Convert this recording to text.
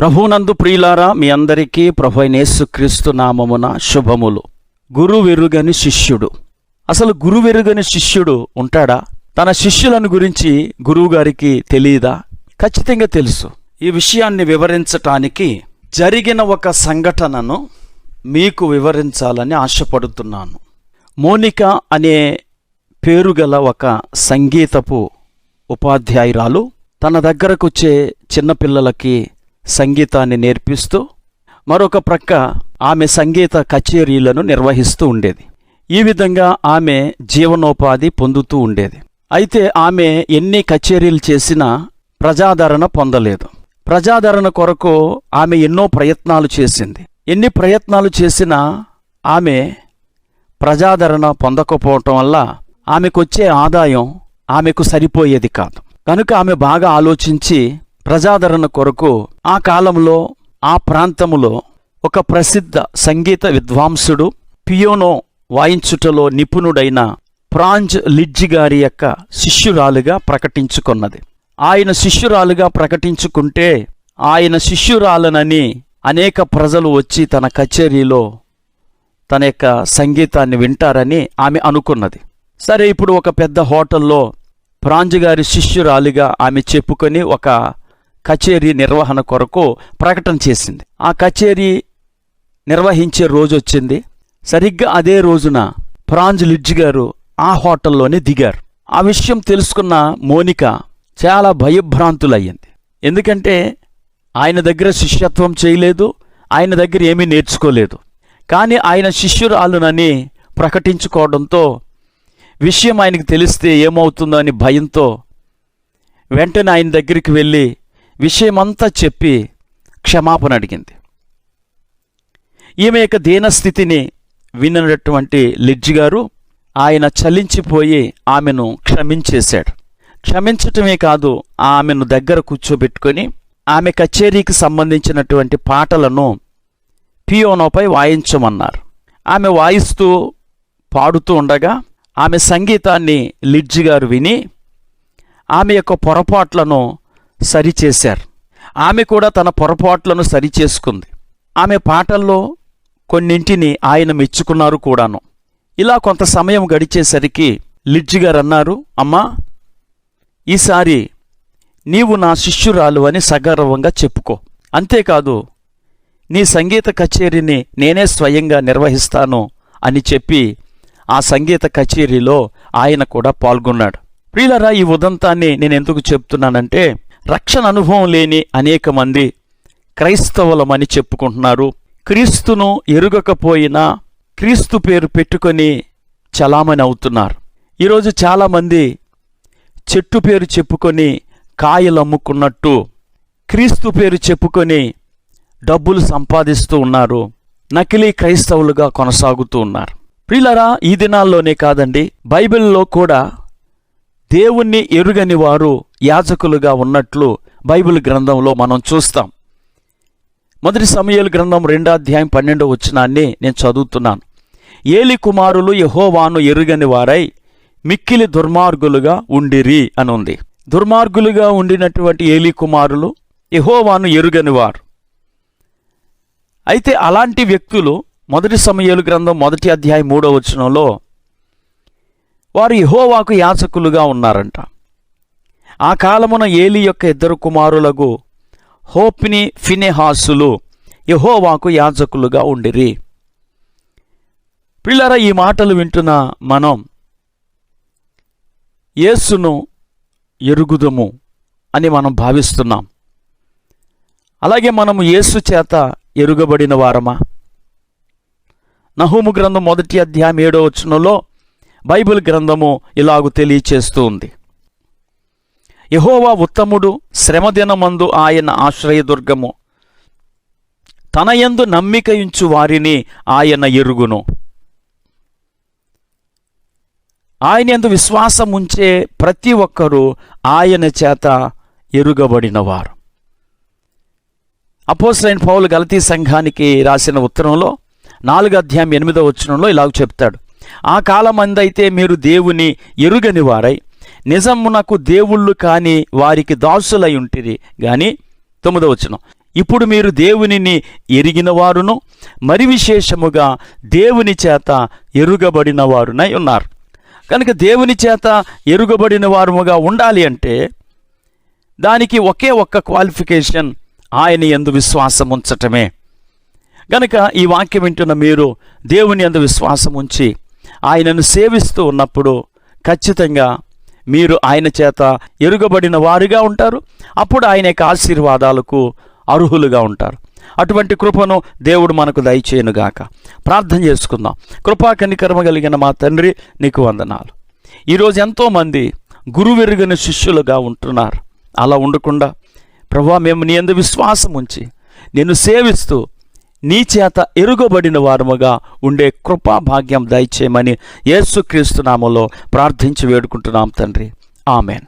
ప్రభునందు ప్రియులారా మీ అందరికీ ప్రభు క్రీస్తు నామమున శుభములు. గురువెరుగని శిష్యుడు. అసలు గురువెరుగని శిష్యుడు ఉంటాడా? తన శిష్యులను గురించి గురువుగారికి తెలియదా ఖచ్చితంగా తెలుసు. ఈ విషయాన్ని వివరించటానికి జరిగిన ఒక సంఘటనను మీకు వివరించాలని ఆశపడుతున్నాను. మోనిక అనే పేరుగల ఒక సంగీతపు ఉపాధ్యాయురాలు తన దగ్గరకొచ్చే చిన్నపిల్లలకి సంగీతాన్ని నేర్పిస్తూ మరొక ప్రక్క ఆమె సంగీత కచేరీలను నిర్వహిస్తూ ఉండేది. ఈ విధంగా ఆమె జీవనోపాధి పొందుతూ ఉండేది. అయితే ఆమె ఎన్ని కచేరీలు చేసినా ప్రజాదరణ పొందలేదు. ప్రజాదరణ కొరకు ఆమె ఎన్నో ప్రయత్నాలు చేసింది. ఎన్ని ప్రయత్నాలు చేసినా ఆమె ప్రజాదరణ పొందకపోవటం వల్ల ఆమెకొచ్చే ఆదాయం ఆమెకు సరిపోయేది కాదు. కనుక ఆమె బాగా ఆలోచించి ప్రజాదరణ కొరకు ఆ కాలంలో ఆ ప్రాంతములో ఒక ప్రసిద్ధ సంగీత విద్వాంసుడు పియోనో వాయించుటలో నిపుణుడైన ప్రాంజ్ లిడ్జి గారి యొక్క శిష్యురాలుగా ప్రకటించుకున్నది. ఆయన శిష్యురాలుగా ప్రకటించుకుంటే ఆయన శిష్యురాలనని అనేక ప్రజలు వచ్చి తన కచేరీలో తన యొక్క సంగీతాన్ని వింటారని ఆమె అనుకున్నది. సరే ఇప్పుడు ఒక పెద్ద హోటల్లో ప్రాంజ్ గారి శిష్యురాలిగా ఆమె చెప్పుకొని ఒక కచేరీ నిర్వహణ కొరకు ప్రకటన చేసింది. ఆ కచేరీ నిర్వహించే రోజు వచ్చింది. సరిగ్గా అదే రోజున ప్రాంజ్ లిడ్జ్ గారు ఆ హోటల్లోనే దిగారు. ఆ విషయం తెలుసుకున్న మోనిక చాలా భయభ్రాంతులయ్యింది. ఎందుకంటే ఆయన దగ్గర శిష్యత్వం చేయలేదు ఆయన దగ్గర ఏమీ నేర్చుకోలేదు. కానీ ఆయన శిష్యురాలునని ప్రకటించుకోవడంతో విషయం ఆయనకు తెలిస్తే ఏమవుతుందో అని భయంతో వెంటనే ఆయన దగ్గరికి వెళ్ళి విషయమంతా చెప్పి క్షమాపణ అడిగింది. ఈమె యొక్క దీనస్థితిని విన్నటువంటి లిడ్జి గారు ఆయన చలించిపోయి ఆమెను క్షమించేశాడు. క్షమించటమే కాదు ఆమెను దగ్గర కూర్చోబెట్టుకొని ఆమె కచేరీకి సంబంధించినటువంటి పాటలను పియోనోపై వాయించమన్నారు. ఆమె వాయిస్తూ పాడుతూ ఉండగా ఆమె సంగీతాన్ని లిడ్జి గారు విని ఆమె యొక్క పొరపాట్లను సరిచేశారు. ఆమె కూడా తన పొరపాట్లను సరిచేసుకుంది. ఆమె పాటల్లో కొన్నింటిని ఆయన మెచ్చుకున్నారు కూడాను. ఇలా కొంత సమయం గడిచేసరికి లిడ్జి గారు అన్నారు అమ్మా ఈసారి నీవు నా శిష్యురాలు అని సగర్వంగా చెప్పుకో. అంతేకాదు నీ సంగీత కచేరీని నేనే స్వయంగా నిర్వహిస్తాను అని చెప్పి ఆ సంగీత కచేరీలో ఆయన కూడా పాల్గొన్నాడు. ప్రియులరా ఈ ఉదంతాన్ని నేను ఎందుకు చెప్తున్నానంటే రక్షణ అనుభవం లేని అనేక మంది క్రైస్తవులమని చెప్పుకుంటున్నారు. క్రీస్తును ఎరుగకపోయినా క్రీస్తు పేరు పెట్టుకొని చలామణి అవుతున్నారు. ఈరోజు చాలామంది చెట్టు పేరు చెప్పుకొని కాయలు అమ్ముకున్నట్టు క్రీస్తు పేరు చెప్పుకొని డబ్బులు సంపాదిస్తూ ఉన్నారు. నకిలీ క్రైస్తవులుగా కొనసాగుతూ ఉన్నారు. ప్రియులరా ఈ దినాల్లోనే కాదండి బైబిల్లో కూడా దేవుణ్ణి ఎరుగని వారు యాజకులుగా ఉన్నట్లు బైబిల్ గ్రంథంలో మనం చూస్తాం. మొదటి సమయాల గ్రంథం రెండో అధ్యాయం పన్నెండో వచనాన్ని నేను చదువుతున్నాను. ఏలి కుమారులు యహోవాను ఎరుగని వారై మిక్కిలి దుర్మార్గులుగా ఉండిరి అని ఉంది దుర్మార్గులుగా ఉండినటువంటి ఏలి కుమారులు యహోవాను ఎరుగని వారు. అయితే అలాంటి వ్యక్తులు మొదటి సమయాలు గ్రంథం మొదటి అధ్యాయం మూడో వచనంలో వారు యహోవాకు యాచకులుగా ఉన్నారంట. ఆ కాలమున ఏలి యొక్క ఇద్దరు కుమారులకు హోప్ని ఫినెహాసులు యహోవాకు యాజకులుగా ఉండిరి. పిల్లర ఈ మాటలు వింటున్న మనం యేసును ఎరుగుదము అని మనం భావిస్తున్నాం. అలాగే మనము యేసు చేత ఎరుగబడిన వారమా? నహూము గ్రంథం మొదటి అధ్యాయం ఏడో వచనంలో బైబిల్ గ్రంథము ఇలాగు తెలియచేస్తూ ఉంది యహోవా ఉత్తముడు శ్రమదినమందు ఆయన ఆశ్రయదుర్గము. తన యందు నమ్మికయించు వారిని ఆయన ఎరుగును. ఆయన ఎందు విశ్వాసం ఉంచే ప్రతి ఒక్కరూ ఆయన చేత ఎరుగబడినవారు. అపోసరైన పౌలు గలతీ సంఘానికి రాసిన ఉత్తరంలో నాలుగు అధ్యాయం ఎనిమిదో వచ్చినంలో ఇలాగ చెప్తాడు. ఆ కాలమందైతే మీరు దేవుని ఎరుగని వారై. నిజమునకు దేవుళ్ళు కాని వారికి దాసులై ఉంటిరి. గాని తొమ్మిదవచనం ఇప్పుడు మీరు దేవునిని ఎరిగిన వారును మరి విశేషముగా దేవుని చేత ఎరుగబడిన వారునై ఉన్నారు. కనుక దేవుని చేత ఎరుగబడిన వారుగా ఉండాలి అంటే దానికి ఒకే ఒక్క క్వాలిఫికేషన్ ఆయన ఎందు విశ్వాసం ఉంచటమే. గనక ఈ వాక్యం వింటున్న మీరు దేవుని ఎందు విశ్వాసం ఉంచి ఆయనను సేవిస్తూ ఉన్నప్పుడు ఖచ్చితంగా మీరు ఆయన చేత ఎరుగబడిన వారుగా ఉంటారు. అప్పుడు ఆయన యొక్క ఆశీర్వాదాలకు అర్హులుగా ఉంటారు. అటువంటి కృపను దేవుడు మనకు దయచేయనుగాక ప్రార్థన చేసుకుందాం. కృపా కనికర్మ కలిగిన మా తండ్రి నీకు వందనాలు. ఈరోజు ఎంతోమంది గురువెరుగని శిష్యులుగా ఉంటున్నారు. అలా ఉండకుండా ప్రభా మేము నీ అందు విశ్వాసం ఉంచి నిన్ను సేవిస్తూ నీ చేత ఎరుగబడిన వారముగా ఉండే కృపా భాగ్యం దయచేయమని యేసుక్రీస్తు ప్రార్థించి వేడుకుంటున్నాం తండ్రి. ఆమెన్.